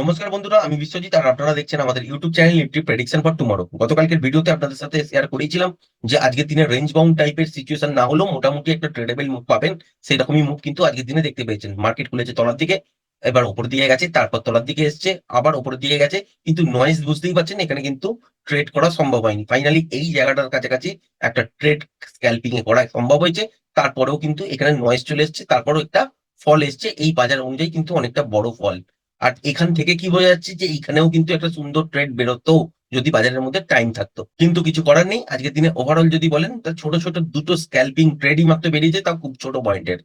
নমস্কার বন্ধুরা, আমি বিশ্বজিৎ আর আপনারা দেখছেন আমাদের YouTube channel Nifty prediction for tomorrow গতকালকের ভিডিওতে আপনাদের সাথে শেয়ার করেছিলাম যে আজকের দিনে রেঞ্জ বাউন্ড টাইপের সিচুয়েশন না হলেও মোটামুটি একটা ট্রেডেবল মুভ পাবেন। সেই রকমই মুভ কিন্তু আজকের দিনে দেখতে পেয়েছেন। মার্কেট খুলেছে তলার দিকে, এবার উপর দিকে গেছে, তারপর তলার দিকে এসছে, আবার উপরের দিকে গেছে, কিন্তু নয়েজ বুঝতেই পারছেন এখানে কিন্তু ট্রেড করা সম্ভব হয়নি। ফাইনালি এই জায়গাটার কাছাকাছি একটা ট্রেড স্ক্যাল্পিং এ করা সম্ভব হয়েছে। তারপরেও কিন্তু এখানে নয়েজ চলে এসছে, তারপরেও একটা ফল এসছে। এই বাজার অনুযায়ী কিন্তু অনেকটা বড় ফল আর এখান থেকে কি বোঝা যাচ্ছে যে এইখানেও কিন্তু একটা সুন্দর ট্রেড বেরোতো যদি বাজারের মধ্যে টাইম থাকতো। কিন্তু কিছু করার নেই। আজকের দিনে ওভারঅল যদি বলেন, তা ছোট ছোট দুটো স্ক্যাল্পিং ট্রেডই মাত্র বেরিয়েছে তাও খুব ছোট পয়েন্টের।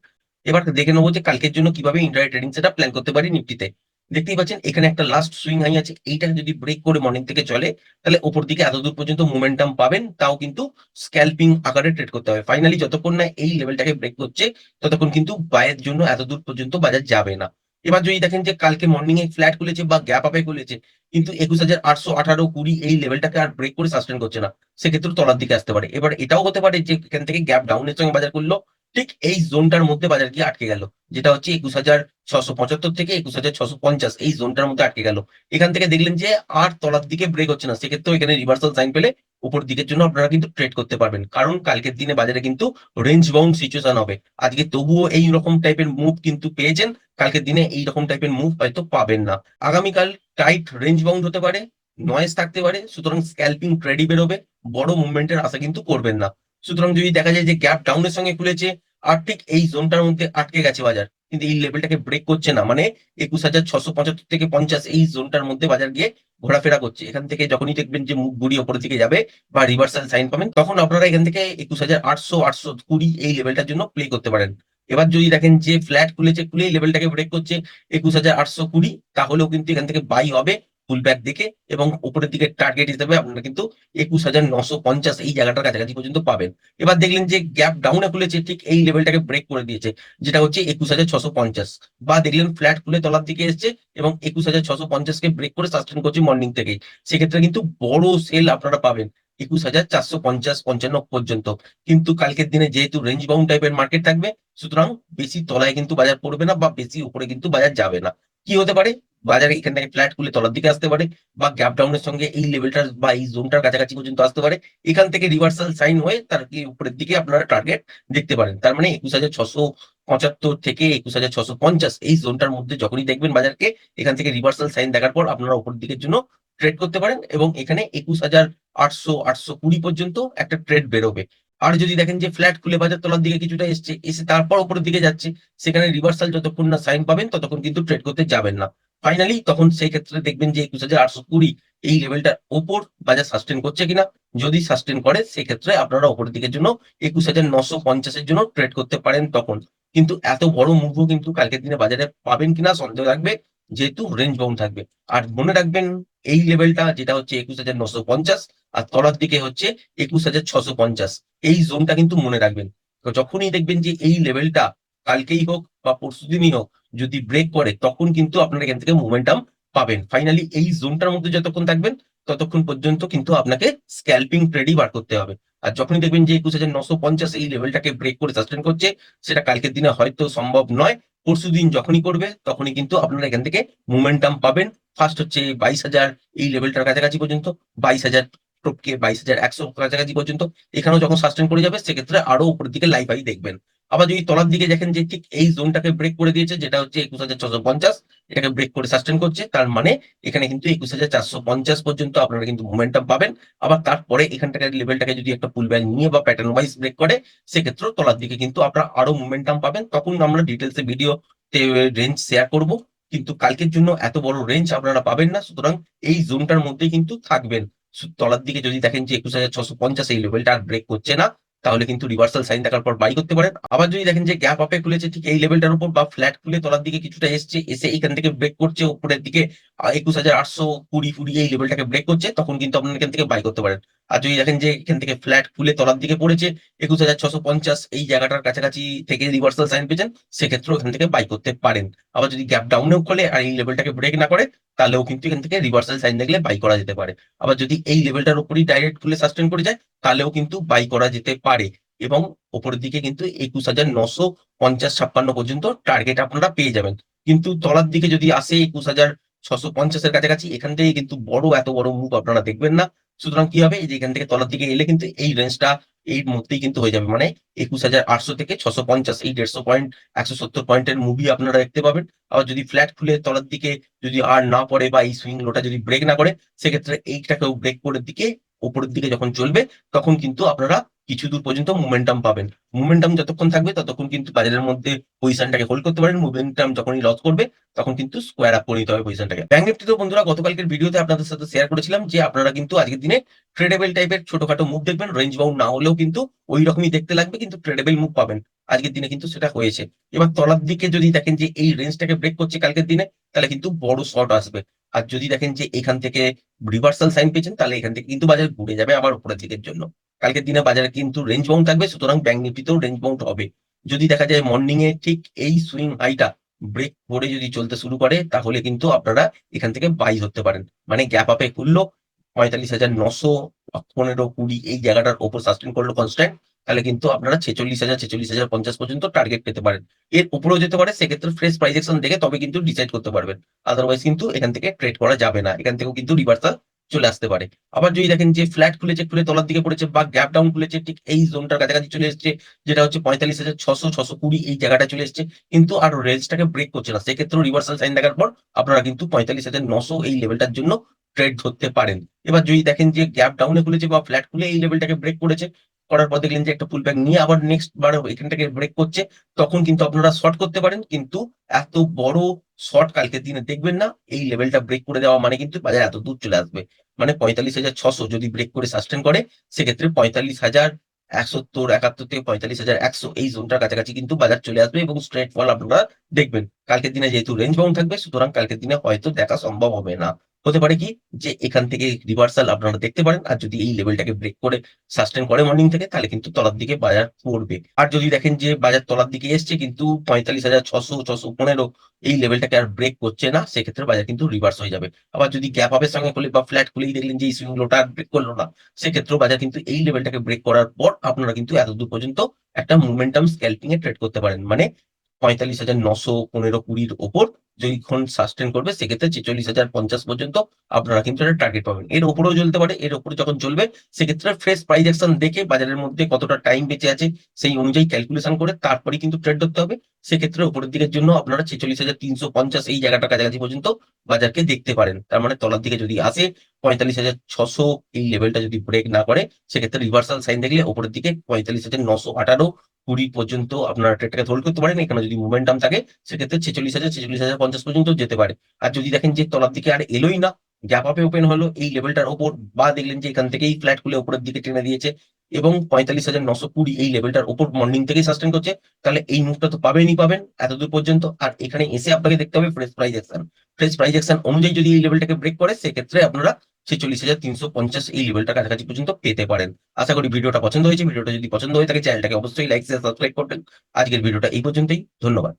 এবার দেখে নেব যে কালকের জন্য কীভাবে ইন্টারনেট ট্রেডিং সেটা প্ল্যান করতে পারি নিফটিতে। দেখতেই পাচ্ছেন, এখানে একটা লাস্ট সুইং হাই আছে। এইটা যদি ব্রেক করে মর্নিং থেকে চলে, তাহলে ওপর দিকে এত দূর পর্যন্ত মোমেন্টাম পাবেন, তাও কিন্তু স্ক্যাল্পিং আকারে ট্রেড করতে হবে। ফাইনালি যতক্ষণ না এই লেভেলটাকে ব্রেক করছে, ততক্ষণ কিন্তু বায়ের জন্য এত দূর পর্যন্ত বাজার যাবে না। এবার যদি দেখেন যে কালকে মর্নিং এ ফ্ল্যাট খুলেছে বা গ্যাপ আপে খুলেছে, কিন্তু একুশ হাজার আটশো আঠারো কুড়ি এই লেভেলটাকে আর ব্রেক করে সাস্টেন করছে না। সেক্ষেত্রে তলার দিকে আসতে পারে। এবার এটাও হতে পারে যে এখান থেকে গ্যাপ ডাউনের সঙ্গে বাজার করল ঠিক এই জোনটার মধ্যে বাজার গিয়ে আটকে গেল, যেটা হচ্ছে একুশ হাজার ছশো পঁচাত্তর থেকে একুশ হাজার ছশো পঞ্চাশ, এই জোনটার মধ্যে আটকে গেল। এখান থেকে দেখলেন যে আর তলার দিকে ব্রেক হচ্ছে না, সেক্ষেত্রেও এখানে রিভার্সাল সাইন পেলে উপর দিকের জন্য আপনারা কিন্তু ট্রেড করতে পারবেন। কারণ কালকের দিনে বাজারে কিন্তু রেঞ্জ বাউন্ড সিচুয়েশন হবে। আজকে তবুও এই রকম টাইপের মুভ কিন্তু পেয়েছেন, কালকের দিনে এই রকম টাইপের মুভ হয়তো পাবেন না। আগামীকাল টাইট রেঞ্জ বাউন্ড হতে পারে নয়েজ থাকতে পারে, সুতরাং স্ক্যাল্পিং ট্রেডই বেরোবে, বড় মুভমেন্টের আশা কিন্তু করবেন না। সুতরাং যদি দেখা যায় যে গ্যাপ ডাউনের সঙ্গে খুলেছে, আর ঠিক এই জোনটার মধ্যে আটকে গেছে বাজার, কিন্তু এই লেভেলটাকে ব্রেক করছে না। মানে একুশ হাজার ছশো পঁচাত্তর থেকে পঞ্চাশ এই জোনটার মধ্যে বাজার গিয়ে ঘোরাফেরা করছে। এখান থেকে যখনই দেখবেন যে মুখ ঘুরিয়ে ওপরের দিকে যাবে বা রিভার্সাল সাইন পাবেন, তখন আপনারা এখান থেকে একুশ হাজার আটশো আটশো কুড়ি এই লেভেলটার জন্য প্লে করতে পারেন। এবার যদি দেখেন যে ফ্ল্যাট খুলেছে খুলে লেভেলটাকে ব্রেক করছে একুশ হাজার আটশো কুড়ি, তাহলেও কিন্তু এখান থেকে বাই হবে। ফুল ব্যাক দেখে এবং উপরের দিকে টার্গেট হিসেবে আপনারা কিন্তু একুশ হাজার নশো পঞ্চাশ এই জায়গাটার কাছাকাছি পর্যন্ত পাবেন। এবার দেখলেন যে গ্যাপ ডাউনে খুলেছে, ঠিক এই লেভেলটাকে ব্রেক করে দিয়েছে, যেটা হচ্ছে একুশ হাজার ছশো পঞ্চাশ। বা দেখলেন ফ্ল্যাট খুলে তলার দিকে এসছে এবং একুশ হাজার ছশো পঞ্চাশকে ব্রেক করে সাস্টেন করছে মর্নিং থেকেই। সেক্ষেত্রে কিন্তু বড় সেল আপনারা পাবেন একুশ হাজার চারশো পঞ্চাশ পঞ্চান্ন পর্যন্ত। কিন্তু কালকের দিনে যেহেতু রেঞ্জ বাউন্ড টাইপের মার্কেট থাকবে, সুতরাং বেশি তলায় কিন্তু বাজার পড়বে না বা বেশি উপরে কিন্তু বাজার যাবে না। কি হতে পারে? বাজারে এখান থেকে ফ্ল্যাট খুলে তলার দিকে আসতে পারে বা গ্যাপ ডাউনের সঙ্গে এই লেভেলটার বা এই জোনটার কাছাকাছি পর্যন্ত আসতে পারে। এখান থেকে রিভার্সাল সাইন হয়ে তার উপরের দিকে আপনারা টার্গেট দেখতে পারেন। তার মানে একুশ হাজার ছশো পঁচাত্তর থেকে একুশ হাজার ছশো পঞ্চাশ এই জোনটার মধ্যে যখনই দেখবেন বাজারকে, এখান থেকে রিভার্সাল সাইন দেখার পর আপনারা উপর দিকের জন্য ট্রেড করতে পারেন এবং এখানে একুশ হাজার আটশো আটশো কুড়ি পর্যন্ত একটা ট্রেড বেরোবে। আর যদি দেখেন যে ফ্ল্যাট খুলে বাজার তলার দিকে কিছুটা এসছে, এসে তারপর উপরের দিকে যাচ্ছে, সেখানে রিভার্সাল যতক্ষণ না সাইন পাবেন, ততক্ষণ কিন্তু ট্রেড করতে যাবেন না। ফাইনালি তখন সেই ক্ষেত্রে দেখবেন যে একুশ হাজার আটশো কুড়ি এই লেভেলটার ওপর বাজার সাস্টেন করছে কিনা, যদি সাস্টেন করে সেক্ষেত্রে আপনারা ওপরের দিকের জন্য একুশ হাজার নশো পঞ্চাশের জন্য ট্রেড করতে পারেন তখন। কিন্তু এত বড় মুভও কিন্তু কালকের দিনে বাজারে পাবেন কিনা সন্দেহ থাকবে, যেহেতু রেঞ্জ বাউন্ড থাকবে। আর মনে রাখবেন, এই লেভেলটা যেটা হচ্ছে একুশ হাজার নশো পঞ্চাশ আর তলার দিকে হচ্ছে একুশ হাজার ছশো পঞ্চাশ। এই জোনটা কিন্তু মনে রাখবেন। যখনই দেখবেন যে এই লেভেলটা কালকেই হোক বা পরশু দিনই হোক যদি ব্রেক করে তখন কিন্তু আপনারা এখান থেকে মোমেন্টাম পাবেন। ফাইনালি এই জোনটার মধ্যে যতক্ষণ থাকবেন, ততক্ষণ পর্যন্ত কিন্তু আপনাকে স্ক্যাল্পিং ট্রেডই বার করতে হবে। আর যখনই দেখবেন যে একুশ হাজার নশো পঞ্চাশ এই লেভেলটাকে ব্রেক করে সাস্টেন করছে, সেটা কালকের দিনে হয়তো সম্ভব নয়। পরশু দিন যখনই করবে, তখনই কিন্তু আপনারা এখান থেকে মোমেন্টাম পাবেন। ফার্স্ট হচ্ছে বাইশ হাজার এই লেভেলটার কাছাকাছি পর্যন্ত, বাইশ হাজার টপকে বাইশ হাজার, একশো কাছাকাছি পর্যন্ত এখানেও যখন সাস্টেন করে যাবে, সেক্ষেত্রে আরও উপরের দিকে লাইভ আই দেখবেন। আবার যদি তলার দিকে দেখেন যে ঠিক এই জোনটাকে ব্রেক করে দিয়েছে, যেটা হচ্ছে একুশ হাজার ছশো পঞ্চাশ, এটাকে ব্রেক করে সাস্টেন করছে, তার মানে এখানে কিন্তু একুশ হাজার চারশো পঞ্চাশ পর্যন্ত আপনারা কিন্তু মোমেন্টাম পাবেন। আবার তারপরে এখানটাকে লেভেলটাকে যদি একটা পুল ব্যাক নিয়ে বা প্যাটার্ন ওয়াইজ ব্রেক করে, সেক্ষেত্রেও তলার দিকে কিন্তু আপনারা আরও মোমেন্টাম পাবেন। তখন আমরা ডিটেলসে ভিডিওতে রেঞ্জ শেয়ার করব। কিন্তু কালকের জন্য এত বড় রেঞ্জ আপনারা পাবেন না। সুতরাং এই জোনটার মধ্যেই কিন্তু থাকবেন। তলার দিকে যদি দেখেন যে একুশ হাজার ছশো পঞ্চাশ এই লেভেলটা আর ব্রেক করছে না, তাহলে কিন্তু রিভার্সাল সাইন দেখার পর বাই করতে পারেন। আবার যদি দেখেন যে গ্যাপ আপে খুলেছে, ঠিক এই লেভেলটার উপর বা ফ্ল্যাট খুলে তলার দিকে কিছুটা এসছে, এসে এখান থেকে ব্রেক করছে, উপরের দিকে একুশ হাজার আটশো কুড়ি কুড়ি এই লেভেলটাকে ব্রেক করছে, তখন কিন্তু আপনার এখান থেকে বাই করতে পারেন। আর যদি দেখেন যে এখান থেকে ফ্ল্যাট খুলে তলার দিকে পড়েছে, একুশ হাজার ছশো পঞ্চাশ এই জায়গাটার কাছাকাছি থেকে রিভার্সাল সাইন পেয়েছেন, সেক্ষেত্রেও এখান থেকে বাই করতে পারেন। আবার যদি গ্যাপ ডাউনেও খোলে আর এই লেভেলটাকে ব্রেক না করে, তাহলেও কিন্তু এখান থেকে রিভার্সাল সাইন দেখলে বাই করা যেতে পারে। আবার যদি এই লেভেলটার উপরই ডাইরেক্ট খুলে সাস্টেন করে যায়, তাহলেও কিন্তু বাই করা যেতে পারে। এবং ওপরের দিকে কিন্তু একুশ হাজার নশো পঞ্চাশ ছাপ্পান্ন পর্যন্ত টার্গেট আপনারা পেয়ে যাবেন। কিন্তু তলার দিকে যদি আসে একুশ হাজার ছশো পঞ্চাশের কাছাকাছি, এখান থেকে কিন্তু বড়, এত বড় মুভ আপনারা দেখবেন না। সুতরাং কি হবে? যে এখান থেকে তলার দিকে এলে কিন্তু এই রেঞ্জটা এই মধ্যেই কিন্তু হয়ে যাবে। মানে একুশ হাজার আটশো থেকে ছশো পঞ্চাশ, এই দেড়শো পয়েন্ট একশো সত্তর পয়েন্টের মুভি আপনারা দেখতে পাবেন। আবার যদি ফ্ল্যাট খুলে তলার দিকে যদি আর না পড়ে বা এই সুইং লোটা যদি ব্রেক না করে, সেক্ষেত্রে এইটাকেও ব্রেক করে দিকে উপরের দিকে যখন চলবে, তখন কিন্তু আপনারা কিছু দূর পর্যন্ত মোমেন্টাম পাবেন। মোমেন্টাম যতক্ষণ থাকবে, ততক্ষণ কিন্তু বাজারের মধ্যে পজিশনটাকে হোল্ড করতে পারেন। মোমেন্টাম যখনই লস করবে, তখন কিন্তু স্কোয়ার আপ করে নিতে হবে পজিশনটাকে ব্যাংক নিফটিতেও বন্ধুরা, গতকালকের ভিডিওতে আপনাদের সাথে শেয়ার করেছিলাম যে, আপনারা কিন্তু আজকের দিনে ট্রেডেবল টাইপের ছোটখাটো মুভ দেখবেন। রেঞ্জ বাউন্ড না হলেও কিন্তু ওই রকমই দেখতে লাগবে, কিন্তু ট্রেডেবল মুভ পাবেন। আজকের দিনে কিন্তু সেটা হয়েছে। এবার তলার দিকে যদি দেখেন যে, এই রেঞ্জটাকে ব্রেক করছে কালকের দিনে, তাহলে কিন্তু বড় শর্ট আসবে। আর যদি দেখেন যে এখান থেকে রিভার্সাল সাইন পেয়েছেন, তাহলে এখান থেকে কিন্তু বাজার ঘুরে যাবে আবার উপরের দিকের জন্য। কালকের দিনে বাজারে কিন্তু রেঞ্জ বাউন্ড থাকবে, সুতরাং ব্যাংক নিফটিতেও রেঞ্জ বাউন্ড হবে। যদি দেখা যায় মর্নিং এ ঠিক এই সুইং হাইটা ব্রেক করে যদি চলতে শুরু করে, তাহলে কিন্তু আপনারা এখান থেকে বাই ধরতে পারেন। মানে গ্যাপ আপে খুললো, পঁয়তাল্লিশ হাজার নশো পনেরো কুড়ি, এই জায়গাটার ওপর সাস্টেন করল কনস্ট্যান্ট তাহলে কিন্তু আপনারা ছেচল্লিশ হাজার ছেচল্লিশ হাজার, পঞ্চাশ পর্যন্ত টার্গেট পেতে পারেন। এর উপরেও যেতে পারে, সেক্ষেত্রে ফ্রেশ প্রাইজেকশন দেখে তবে কিন্তু ডিসাইড করতে পারবেন। আদারওয়াইজ কিন্তু এখান থেকে ট্রেড করা যাবে না, এখান থেকেও কিন্তু রিভার্সাল চলে আসতে পারে। আবার যদি দেখেন যে ফ্ল্যাট খুলেছে, খুলে তলার দিকে পড়েছে বা গ্যাপ ডাউন খুলেছে, ঠিক এই জোনটার কাছাকাছি চলে এসেছে, যেটা হচ্ছে পঁয়তাল্লিশ হাজার, ছশো ছশো কুড়ি এই জায়গাটা চলে এসেছে, কিন্তু আর রেঞ্জটাকে ব্রেক করছে না। সেক্ষেত্রেও রিভার্সাল সাইন দেখার পর আপনারা কিন্তু পঁয়তাল্লিশ হাজার, নশো এই লেভেলটার জন্য ট্রেড ধরতে পারেন। এবার যদি দেখেন যে গ্যাপ ডাউনে খুলেছে বা ফ্ল্যাট খুলে এই লেভেলটাকে ব্রেক করেছে করার পর দেখলেন যে একটা পুল ব্যাক নিয়ে আবার নেক্সট বার এখানটাকে ব্রেক করছে। তখন কিন্তু আপনারা শর্ট করতে পারেন, কিন্তু এত বড় শর্ট কালকে দিনে দেখবেন না, এই লেভেলটা ব্রেক করে দেওয়া মানে কিন্তু বাজার এত দূর চলে আসবে। মানে পঁয়তাল্লিশ হাজার ছশো যদি ব্রেক করে সাস্টেন করে, সেক্ষেত্রে পঁয়তাল্লিশ হাজার একসত্তর একাত্তর থেকে পঁয়তাল্লিশ হাজার একশো এই জোনটার কাছাকাছি কিন্তু বাজার চলে আসবে এবং স্ট্রেট ফল আপনারা দেখবেন। কালকের দিনে যেহেতু রেঞ্জ বাউন্ড থাকবে, সুতরাং কালকের দিনে হয়তো দেখা সম্ভব হবে না। হতে পারে কি? যে এখান থেকে রিভার্সাল আপনারা দেখতে পারেন, আর যদি এই লেভেলটাকে ব্রেক করে সাস্টেন করে মর্নিং থেকে, তাহলে কিন্তু তলার দিকে বাজার পড়বে। আর যদি দেখেন যে বাজার তলার দিকে এসছে, কিন্তু পঁয়তাল্লিশ হাজার ছশো ছশো পনেরো এই লেভেলটাকে আর ব্রেক করছে না, সেক্ষেত্রে বাজার কিন্তু রিভার্স হয়ে যাবে। আবার যদি গ্যাপ আপের সঙ্গে খুলে বা ফ্ল্যাট খুলেই দেখলেন যে এই সুইং লোটা আর ব্রেক করল না, সেক্ষেত্রেও বাজার কিন্তু এই লেভেলটাকে ব্রেক করার পর আপনারা কিন্তু এতদূর পর্যন্ত একটা মোমেন্টাম স্ক্যাল্পিং এ ট্রেড করতে পারেন। মানে পঁয়তাল্লিশ হাজার নশো পনেরো কুড়ির ওপর যখন সাস্টেন করবে, সেক্ষেত্রে ছেচল্লিশ হাজার পঞ্চাশ পর্যন্ত আপনারা কিন্তু একটা টার্গেট পাবেন। এর উপরেও চলতে পারে, এর উপরে যখন চলবে, সেক্ষেত্রে ফ্রেশ প্রাইস অ্যাকশন দেখে বাজারের মধ্যে কতটা টাইম বেঁচে আছে সেই অনুযায়ী ক্যালকুলেশন করে তারপরে কিন্তু ট্রেড করতে হবে। সেক্ষেত্রে উপরের দিকের জন্য আপনারা ছেচল্লিশ হাজার তিনশো পঞ্চাশ এই জায়গাটা কাছাকাছি পর্যন্ত বাজারকে দেখতে পারেন। তার মানে তলার দিকে যদি আসে, পঁয়তাল্লিশ হাজার ছশো এই লেভেলটা যদি ব্রেক না করে, সেক্ষেত্রে রিভার্সাল সাইন দেখলে উপরের দিকে পঁয়তাল্লিশ হাজার নশো আঠারো কুড়ি পর্যন্ত আপনারা ট্রেডটাকে হোল্ড করতে পারেন। এখানে যদি মোমেন্টাম থাকে, সেক্ষেত্রে ছেচল্লিশ হাজার ছেচল্লিশ হাজার পঞ্চাশ পর্যন্ত যেতে পারে। আর যদি দেখেন যে তলার দিকে আর এলোই না গ্যাপ আপে ওপেন হলো, এই লেভেলটার ওপর, বা দেখলেন যে এখান থেকেই ফ্ল্যাট খুলে উপরের দিকে টেনে দিয়েছে, এবং পঁয়তাল্লিশ হাজার নশো কুড়ি এই লেভেলটার ওপর মর্নিং থেকেই সাস্টেন করছে, তাহলে এই মুভটা তো পাবেনই পাবেন এতদূর পর্যন্ত। আর এখানে এসে আপনাকে দেখতে হবে fresh price action fresh price action অনুযায়ী যদি এই লেভেলটাকে ব্রেক করে, সেক্ষেত্রে আপনারা ছেচল্লিশ হাজার তিনশো পঞ্চাশ এই লেভেলটা কাছাকাছি পর্যন্ত পেতে পারেন। আশা করি ভিডিওটা পছন্দ হয়েছে। ভিডিওটা যদি পছন্দ হয়ে থাকে, চ্যানেলটাকে অবশ্যই লাইক শেয়ার সাবস্ক্রাইব করবেন। আজকের ভিডিওটা এই পর্যন্তই। ধন্যবাদ।